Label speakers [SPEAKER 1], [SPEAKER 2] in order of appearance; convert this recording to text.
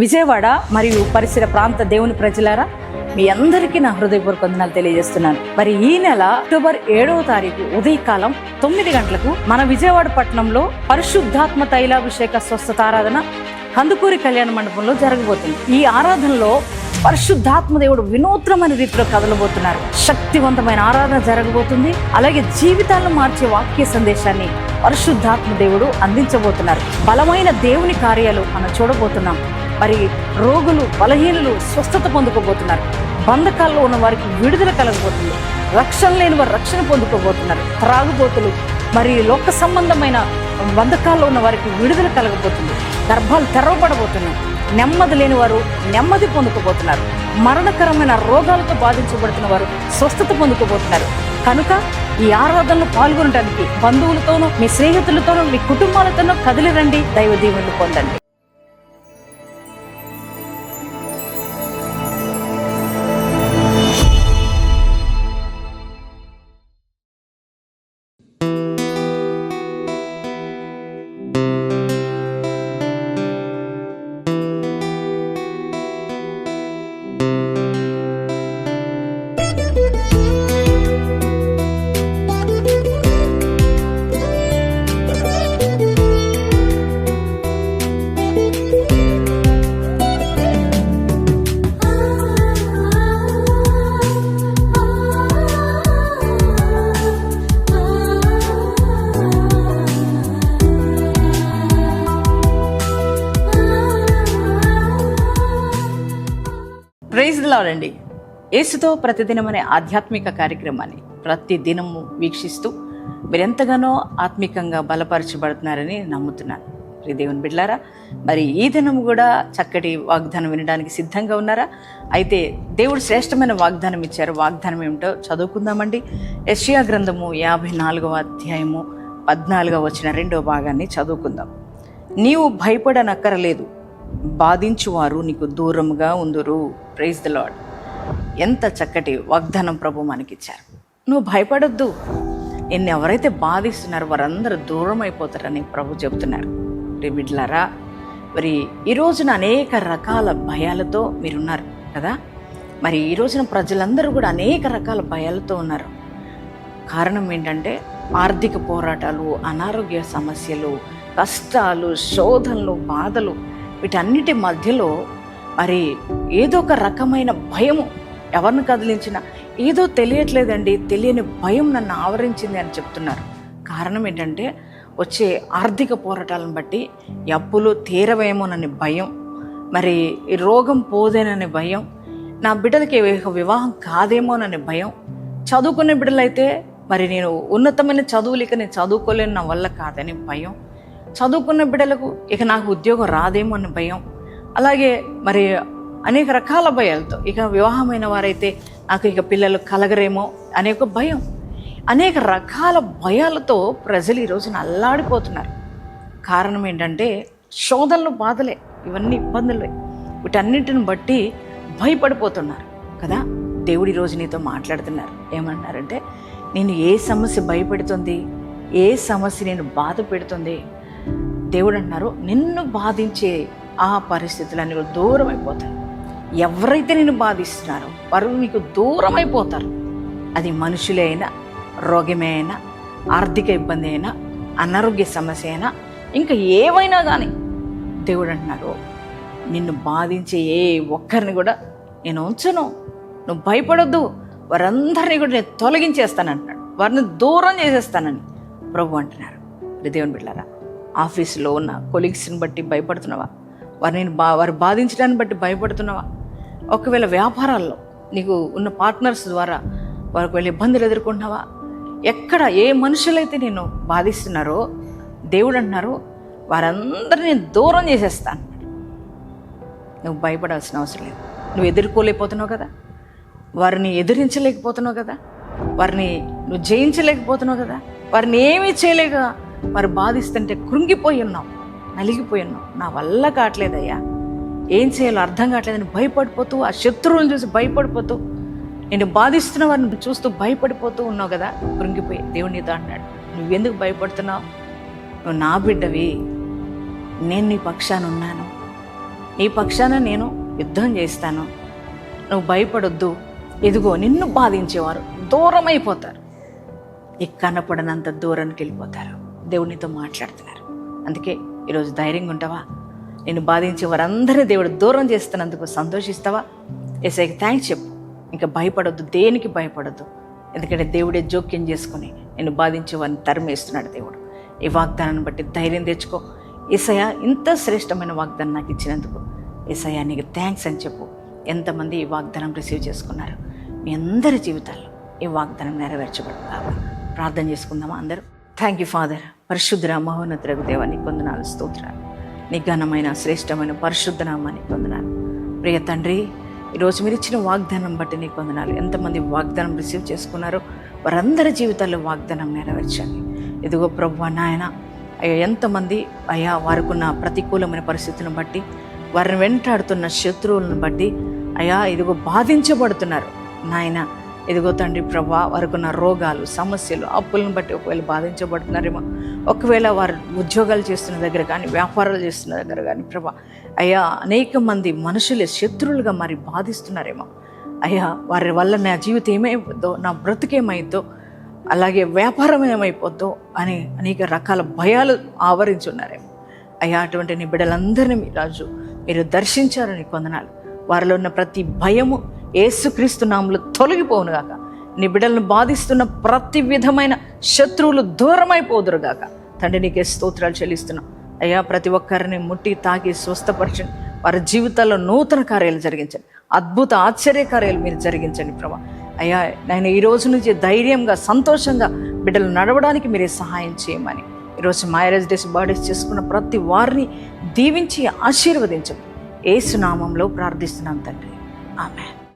[SPEAKER 1] విజయవాడ మరియు పరిసర ప్రాంత దేవుని ప్రజలారా మీ అందరికీ నా హృదయపూర్వక వందనాలు తెలియజేస్తున్నాను. మరి ఈ నెల అక్టోబర్ ఏడవ తారీఖు ఉదయకాలం తొమ్మిది గంటలకు మన విజయవాడ పట్టణంలో పరిశుద్ధాత్మ తైలాభిషేక స్వస్థత ఆరాధన కందుకూరి కళ్యాణ మండపంలో జరగబోతుంది. ఈ ఆరాధనలో పరిశుద్ధాత్మ దేవుడు వినూత్నమైన రీతిలో కదలబోతున్నారు. శక్తివంతమైన ఆరాధన జరగబోతుంది. అలాగే జీవితాలను మార్చే వాక్య సందేశాన్ని పరిశుద్ధాత్మ దేవుడు అందించబోతున్నారు. బలమైన దేవుని కార్యాలు మనం చూడబోతున్నాం. మరి రోగులు బలహీనులు స్వస్థత పొందుకోబోతున్నారు. బంధకాల్లో ఉన్న వారికి విడుదల కలగబోతుంది. రక్షణ లేని వారు రక్షణ పొందుకోబోతున్నారు. త్రాగుబోతులు మరి లోక సంబంధమైన బంధకాల్లో ఉన్న వారికి విడుదల కలగబోతుంది. గర్భాలు తెరవబడబోతున్నాయి. నెమ్మది లేని వారు నెమ్మది పొందుకోబోతున్నారు. మరణకరమైన రోగాలతో బాధించబడుతున్న వారు స్వస్థత పొందుకోబోతున్నారు. కనుక ఈ ఆరాధనలో పాల్గొనడానికి బంధువులతోనూ మీ స్నేహితులతోనూ మీ కుటుంబాలతోనూ కదిలిరండి దైవ దీవెనలు పొందండి. ప్రైజ్ ఏసుతో యేసుతో ప్రతిదినం అనే ఆధ్యాత్మిక కార్యక్రమాన్ని ప్రతి దినము వీక్షిస్తూ మీరు ఎంతగానో ఆత్మికంగా బలపరచబడుతున్నారని నమ్ముతున్నాను. ప్రియ దేవుని బిడ్లారా మరి ఈ దినం కూడా చక్కటి వాగ్దానం వినడానికి సిద్ధంగా ఉన్నారా? అయితే దేవుడు శ్రేష్టమైన వాగ్దానం ఇచ్చారు. వాగ్దానం ఏమిటో చదువుకుందామండి. యష్యా గ్రంథము యాభై నాలుగవ అధ్యాయము పద్నాలుగవ వచ్చిన రెండవ భాగాన్ని చదువుకుందాం. నీవు భయపడనక్కరలేదు. బాధించువారు నీకు దూరంగా ఉందురు. ప్రైజ్ ద లాడ్ ఎంత చక్కటి వాగ్దానం ప్రభు మనకిచ్చారు. నువ్వు భయపడొద్దు. నిన్ను ఎవరైతే బాధిస్తున్నారో వారందరూ దూరం అయిపోతారని ప్రభు చెబుతున్నారు. రే మరి ఈ రోజున అనేక రకాల భయాలతో మీరున్నారు కదా? మరి ఈ రోజున ప్రజలందరూ కూడా అనేక రకాల భయాలతో ఉన్నారు. కారణం ఏంటంటే ఆర్థిక పోరాటాలు అనారోగ్య సమస్యలు కష్టాలు శోధనలు బాధలు వీటన్నిటి మధ్యలో మరి ఏదో ఒక రకమైన భయము. ఎవరిని కదిలించినా ఏదో తెలియట్లేదండి తెలియని భయం నన్ను ఆవరించింది అని చెప్తున్నారు. కారణం ఏంటంటే వచ్చే ఆర్థిక పోరాటాలను బట్టి అప్పులు తీరవేమోనని భయం. మరి ఈ రోగం పోదేనని భయం. నా బిడ్డలకి వివాహం కాదేమోనని భయం. చదువుకునే బిడ్డలైతే మరి నేను ఉన్నతమైన చదువులు ఇక నేను చదువుకోలేను నా వల్ల కాదని భయం. చదువుకున్న బిడ్డలకు ఇక నాకు ఉద్యోగం రాదేమో అన్న భయం. అలాగే మరి అనేక రకాల భయాలతో ఇక వివాహమైన వారైతే నాకు ఇక పిల్లలు కలగరేమో అనే ఒక భయం. అనేక రకాల భయాలతో ప్రజలు ఈ అల్లాడిపోతున్నారు కారణం ఏంటంటే శోధనలు బాధలే ఇవన్నీ ఇబ్బందులే. వీటన్నిటిని బట్టి భయపడిపోతున్నారు కదా? దేవుడి రోజు నీతో మాట్లాడుతున్నారు. ఏమన్నారంటే నేను ఏ సమస్య భయపెడుతుంది? ఏ సమస్య నేను బాధ పెడుతుంది? దేవుడు అంటున్నారు నిన్ను బాధించే ఆ పరిస్థితులన్నీ కూడా దూరం అయిపోతాయి. ఎవరైతే నిన్ను బాధిస్తున్నారో వారు నీకు దూరం అయిపోతారు. అది మనుషులే అయినా రోగమే అయినా ఆర్థిక ఇబ్బంది అయినా అనారోగ్య సమస్య అయినా ఇంకా ఏవైనా కానీ దేవుడు అంటున్నారు నిన్ను బాధించే ఏ ఒక్కరిని కూడా నేను ఉంచను. నువ్వు భయపడొద్దు. వారందరినీ కూడా నేను తొలగించేస్తానంటున్నాడు. వారిని దూరం చేసేస్తానని. ప్రభు అంటున్నారు. దేవుని బిళ్ళారా ఆఫీసులో ఉన్న కొలీగ్స్ని బట్టి భయపడుతున్నావా? వారిని బా వారు బాధించడాన్ని బట్టి భయపడుతున్నావా? ఒకవేళ వ్యాపారాల్లో నీకు ఉన్న పార్ట్నర్స్ ద్వారా వారికి వెళ్ళి ఇబ్బందులు ఎదుర్కొంటున్నావా? ఎక్కడ ఏ మనుషులైతే నేను బాధిస్తున్నారో దేవుడు అంటున్నారు వారందరినీ దూరం చేసేస్తాను. నువ్వు భయపడాల్సిన అవసరం లేదు. నువ్వు ఎదుర్కోలేకపోతున్నావు కదా? వారిని ఎదిరించలేకపోతున్నావు కదా? వారిని నువ్వు జయించలేకపోతున్నావు కదా? వారిని ఏమీ చేయలేక మరి బాధిస్తుంటే కృంగిపోయి ఉన్నావు నలిగిపోయి ఉన్నావు నా వల్ల కావట్లేదయ్యా. ఏం చేయాలో అర్థం కావట్లేదని భయపడిపోతూ ఆ శత్రువులను చూసి భయపడిపోతూ నేను బాధిస్తున్న వారిని చూస్తూ భయపడిపోతూ ఉన్నావు కదా కృంగిపోయి. దేవుడు నీతో అన్నాడు నువ్వెందుకు భయపడుతున్నావు? నువ్వు నా బిడ్డవి. నేను నీ పక్షాన ఉన్నాను. నీ పక్షాన నేను యుద్ధం చేస్తాను. నువ్వు భయపడొద్దు. ఎదుగో నిన్ను బాధించేవారు దూరం అయిపోతారు నీకు దూరానికి వెళ్ళిపోతారు దేవుడినితో మాట్లాడుతున్నారు. అందుకే ఈరోజు ధైర్యంగా ఉంటావా? నేను బాధించే వారందరినీ దేవుడు దూరం చేస్తున్నందుకు సంతోషిస్తావా? ఎస్ఐకి థ్యాంక్స్ చెప్పు. ఇంకా భయపడొద్దు దేనికి భయపడొద్దు? ఎందుకంటే దేవుడే జోక్యం చేసుకుని నేను బాధించే వారిని తరిమేస్తున్నాడు దేవుడు. ఈ వాగ్దానాన్ని బట్టి ధైర్యం తెచ్చుకో. ఏసయ్య ఇంత శ్రేష్టమైన వాగ్దానం నాకు ఇచ్చినందుకు ఏసయ్య నీకు థ్యాంక్స్ అని చెప్పు. ఎంతమంది ఈ వాగ్దానం రిసీవ్ చేసుకున్నారు? మీ అందరి జీవితాల్లో ఈ వాగ్దానం నెరవేర్చబడు ప్రార్థన చేసుకుందామా అందరూ? థ్యాంక్ యూ ఫాదర్ పరిశుద్ధ మహోన్నతులకు దేవా పొందనాలు కొందనాలు స్తోత్రాలు. నీ ఘనమైన శ్రేష్టమైన పరిశుద్ధ నామాన్ని పొందనాలు ప్రియ తండ్రి ఈరోజు మీరు ఇచ్చిన వాగ్దానం బట్టి నీ పొందనాలి ఎంతమంది వాగ్దానం రిసీవ్ చేసుకున్నారో వారందరి జీవితాల్లో వాగ్దానం నెరవేర్చండి. ఇదిగో ప్రభు నాయన అయ్యా ఎంతమంది అయ్యా వారికున్న ప్రతికూలమైన పరిస్థితులను బట్టి వారిని వెంటాడుతున్న శత్రువులను బట్టి అయ్యా ఇదిగో బాధించబడుతున్నారు. నాయన ఇదిగో తండ్రి ప్రభా వారికున్న రోగాలు సమస్యలు అప్పులను బట్టి ఒకవేళ బాధించబడుతున్నారేమో ఒకవేళ వారు ఉద్యోగాలు చేస్తున్న దగ్గర కానీ వ్యాపారాలు చేస్తున్న దగ్గర కానీ ప్రభా అయ్యా అనేక మంది మనుషులే శత్రువులుగా మరి బాధిస్తున్నారేమో. అయ్యా వారి వల్ల నా జీవితం ఏమైపోద్దో నా బ్రతుకేమైద్దో అలాగే వ్యాపారం ఏమైపోద్దో అని అనేక రకాల భయాలు ఆవరించున్నారేమో. అయ్యా అటువంటి నీ బిడ్డలందరినీ మీ రాజు మీరు దర్శించారని కొందనాలు. వారిలో ఉన్న ప్రతి భయము ఏసుక్రీస్తు నాములు తొలగిపోవునుగాక నీ బిడ్డలను బాధిస్తున్న ప్రతి విధమైన శత్రువులు దూరమైపోదురుగాక తండ్రి నీకే స్తోత్రాలు చెల్లిస్తున్నాం. అయ్యా ప్రతి ఒక్కరిని ముట్టి తాకి స్వస్థపరచండి. వారి జీవితాల్లో నూతన కార్యాలు జరిగించండి. అద్భుత ఆశ్చర్య కార్యాలు మీరు జరిగించండి ప్రభా. అయ్యా నేను ఈ రోజు నుంచి ధైర్యంగా సంతోషంగా బిడ్డలు నడవడానికి మీరే సహాయం చేయమని. ఈరోజు మ్యారేజ్ డేస్ బర్త్డేస్ చేసుకున్న ప్రతి వారిని దీవించి ఆశీర్వదించండి. ఏసునామంలో ప్రార్థిస్తున్నాం తండ్రి. ఆమె